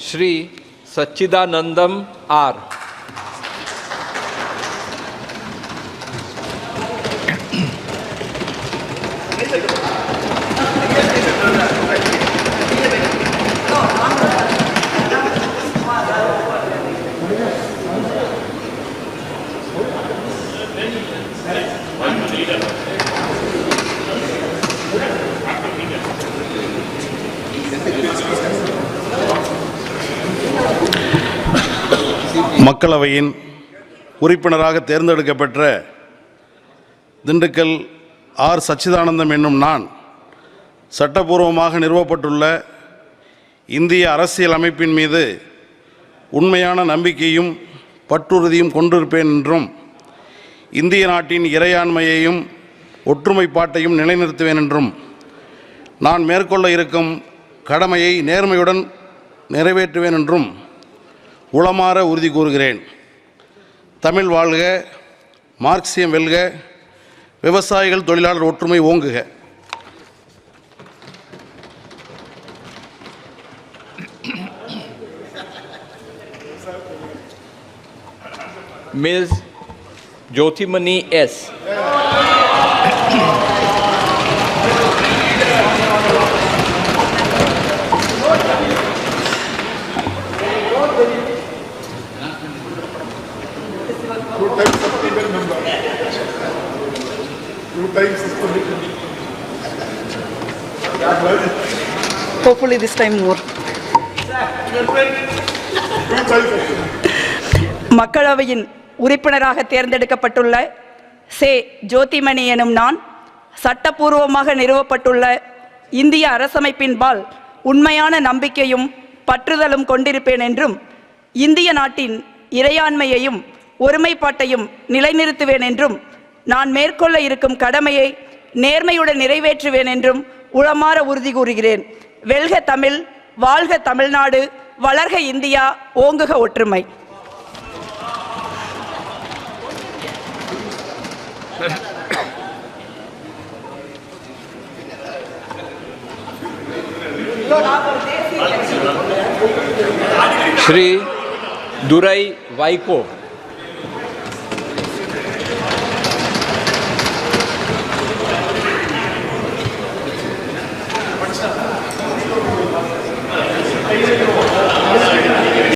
Shri Sachidanandam are. மக்களவையின் உறுப்பினராக தேர்ந்தெடுக்கப்பெற்ற Dindigul R சச்சிதானந்தம் என்னும் நான் சட்டபூர்வமாக நிறுவப்பட்டுள்ள இந்திய அரசியல் அமைப்பின் மீது உண்மையான நம்பிக்கையும் பற்றுறுதியும் கொண்டிருப்பேன் என்றும் இந்திய நாட்டின் இறையாண்மையையும் ஒற்றுமைப்பாட்டையும் நிலைநிறுத்துவேன் என்றும் நான் மேற்கொள்ள இருக்கும் கடமையை நேர்மையுடன் நிறைவேற்றுவேன் என்றும் உளமாற உறுதி கூறுகிறேன் தமிழ் வாழ்க மார்க்சியம் வெல்க விவசாயிகள் தொழிலாளர் ஒற்றுமை ஓங்குக Ms. Jyotimani S. Yeah. Hopefully this time more. மக்களவையின் உறுப்பினராக தேர்ந்தெடுக்கப்பட்டுள்ள சே. ஜோதிமணி எனும் நான் சட்டப்பூர்வமாக நிறுவப்பட்டுள்ள இந்திய அரசமைப்பின்பால் உண்மையான நம்பிக்கையும் பற்றுதலும் கொண்டிருப்பேன் என்றும் இந்திய நாட்டின் இறையாண்மையையும் ஒருமைப்பாட்டையும் நிலைநிறுத்துவேன் என்றும் நான் மேற்கொள்ள இருக்கும் கடமையை நேர்மையுடன் நிறைவேற்றுவேன் என்றும் உளமாற உறுதி கூறுகிறேன் வெல்க தமிழ் வாழ்க தமிழ்நாடு வளர்க இந்தியா ஓங்குக ஒற்றுமை श्री दुरई वाइको ました。